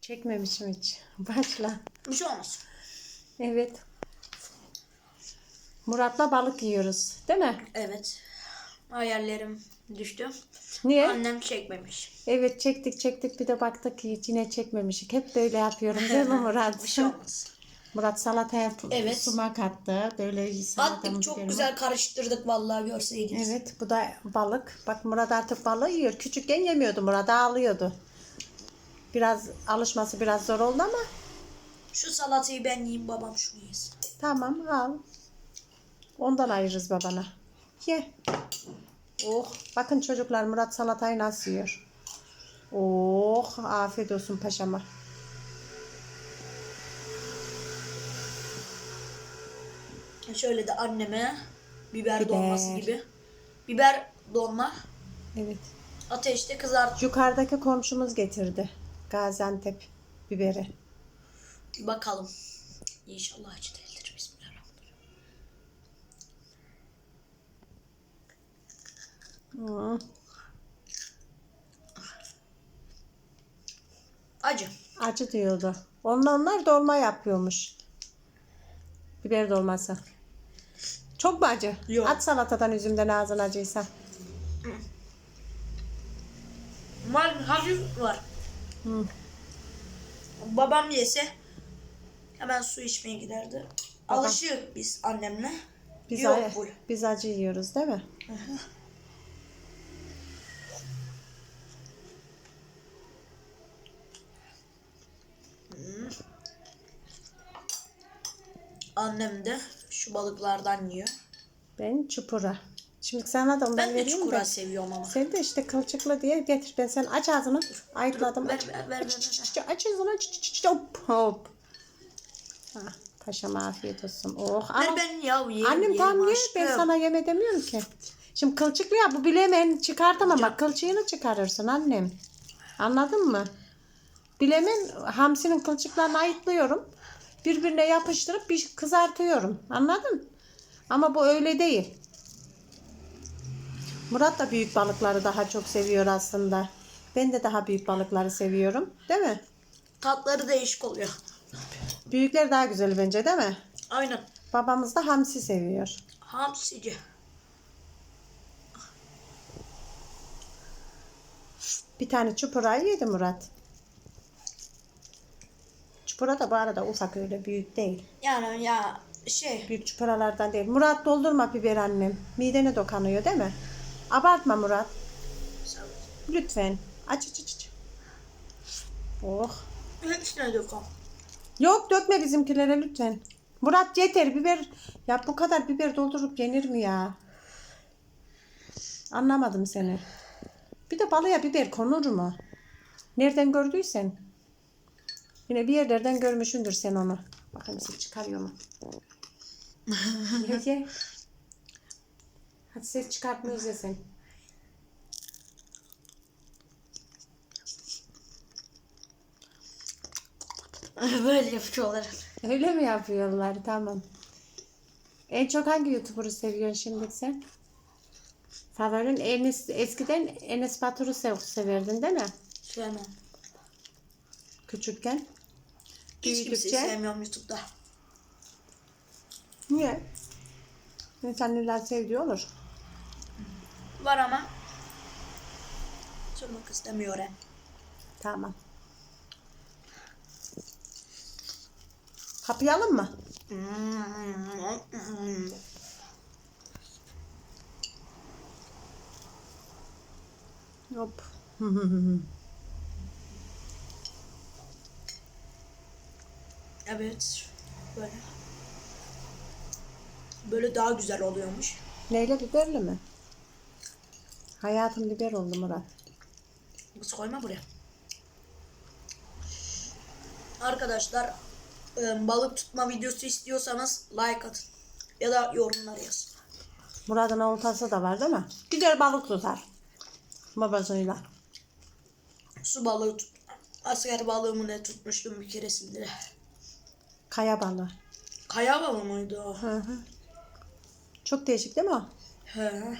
Çekmemişim hiç. Başla. Bir şey olmaz. Evet. Murat'la balık yiyoruz. Değil mi? Evet. Hayallerim düştü. Niye? Annem çekmemiş. Evet çektik çektik bir de baktık ki yine çekmemişik. Hep böyle yapıyorum değil mi Murat? Bir şey olmaz. Murat salataya Evet. sumak attı. Böyle Attık çok güzel karıştırdık vallahi görseydiniz. Evet bu da balık. Bak Murat artık balığı yiyor. Küçükken yemiyordu Murat ağlıyordu. Biraz alışması biraz zor oldu ama Şu salatayı ben yiyeyim babam şunu yesin. tamam al. Ondan ayırırız babana. Ye. Oh bakın çocuklar Murat salatayı nasıl yiyor. Oh afiyet olsun paşama. Şöyle de anneme biber, Biber. dolması gibi. Biber dolma Evet. ateşte kızart. Yukarıdaki komşumuz getirdi. Gaziantep biberi. Bakalım. İnşallah acı değildir. Bismillahirrahmanirrahim. Hmm. Acı. Acı diyordu. Onlar, onlar dolma yapıyormuş. Biber dolması. Çok mu acı? Yok. At salatadan üzümden ağzın acıysa. Var hafif var. Hı. Babam yese hemen su içmeye giderdi. Alışık biz annemle. Biz, Yok a- bu. biz acı yiyoruz değil mi? Annem de şu balıklardan yiyor. Ben çupura. Şimdi sana da ondan Ben de vereyim çukura de. seviyorum ama. Sen de işte kılçıklı diye getir. Ben sen aç ağzını. Ayıkladım. Ver, ver, ver, aç, ver, aç, ver. aç, aç ağzını. Aç, aç, aç, hop hop. Ha, paşama afiyet olsun. Oh. Ver ama- ben ya yerim, Annem tam ye ben sana yeme demiyorum ki. Şimdi kılçıklı ya bu bilemen çıkartamam bak kılçığını çıkarırsın annem. Anladın mı? Bilemen hamsinin kılçıklarını ayıtlıyorum. Birbirine yapıştırıp bir kızartıyorum. Anladın? Ama bu öyle değil. Murat da büyük balıkları daha çok seviyor aslında. Ben de daha büyük balıkları seviyorum. Değil mi? Tatları değişik oluyor. Büyükler daha güzel bence değil mi? Aynen. Babamız da hamsi seviyor. Hamsici. Bir tane çupurayı yedi Murat. Çupura da bu arada ufak öyle büyük değil. Yani ya şey Büyük çupuralardan değil. Murat doldurma biber annem. Midene dokanıyor değil mi? Abartma Murat. Lütfen. Aç aç aç. Oh. hepsine döküm. Yok dökme bizimkilere lütfen. Murat yeter biber. Ya bu kadar biber doldurup yenir mi ya? Anlamadım seni. Bir de balıya biber konur mu? Nereden gördüysen. Yine bir yerlerden görmüşündür sen onu. Bakın ses çıkarıyor mu? Ye ye. Hadi ses çıkartma izle sen. Böyle yapıyorlar. Öyle mi yapıyorlar? Tamam. En çok hangi YouTuber'ı seviyorsun şimdi sen? Favorin Enes, eskiden Enes Batur'u sev, severdin değil mi? Sevmem. Küçükken. Hiç kimseyi sevmiyorum YouTube'da. Niye? İnsanlar sevdiği olur. Var ama sormak istemiyorum. Tamam. Kapayalım mı? Hop. Evet. Böyle. Böyle daha güzel oluyormuş. Neyle biberli mi? Hayatım biber oldu Murat. Kız koyma buraya. Arkadaşlar e, balık tutma videosu istiyorsanız like atın. Ya da yorumlar yazın. Murat'ın oltası da var değil mi? Güzel balık tutar. Babasıyla. Su balığı tut. Asker balığımı ne tutmuştum bir keresinde. Kaya balığı. Kaya balığı mıydı o? Hı hı. Çok değişik değil mi o? He.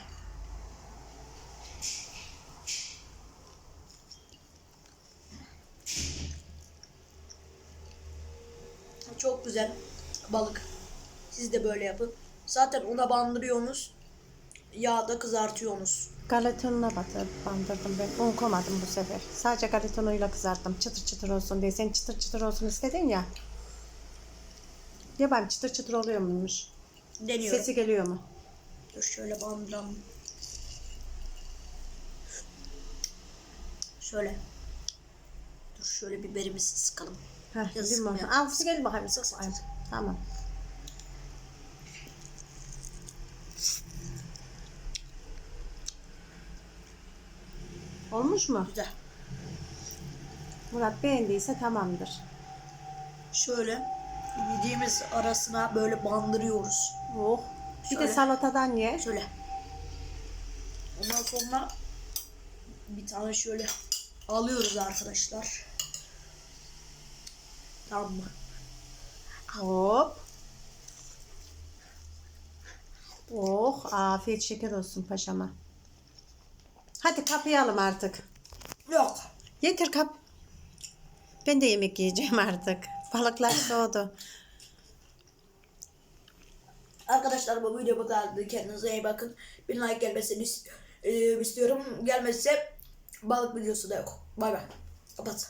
Çok güzel balık. Siz de böyle yapın. Zaten ona bandırıyorsunuz. Yağda kızartıyorsunuz. Galetonuna batır, bandırdım ben. Un koymadım bu sefer. Sadece galetonuyla kızarttım. Çıtır çıtır olsun diye. Sen çıtır çıtır olsun istedin ya. Ya ben çıtır çıtır oluyor muymuş? Deniyorum. Sesi geliyor mu? Dur şöyle bandıralım. Şöyle. Dur şöyle biberimizi sıkalım. Heh, Yazık limon. ya. Al gel bakayım. Sık, sık, Ay, sık. Tamam. Olmuş mu? Güzel. Murat beğendiyse tamamdır. Şöyle yediğimiz arasına böyle bandırıyoruz. Oh. Bir de Şöyle. salatadan ye. Şöyle. Ondan sonra bir tane şöyle alıyoruz arkadaşlar. Tamam mı? Hop. Oh afiyet şeker olsun paşama. Hadi kapayalım artık. Yok. Yeter kap. Ben de yemek yiyeceğim artık. Balıklar soğudu. Arkadaşlar bu video bu kadardı. Kendinize iyi bakın. Bir like gelmesini e, istiyorum. Gelmezse balık videosu da yok. Bay bay. Kapat.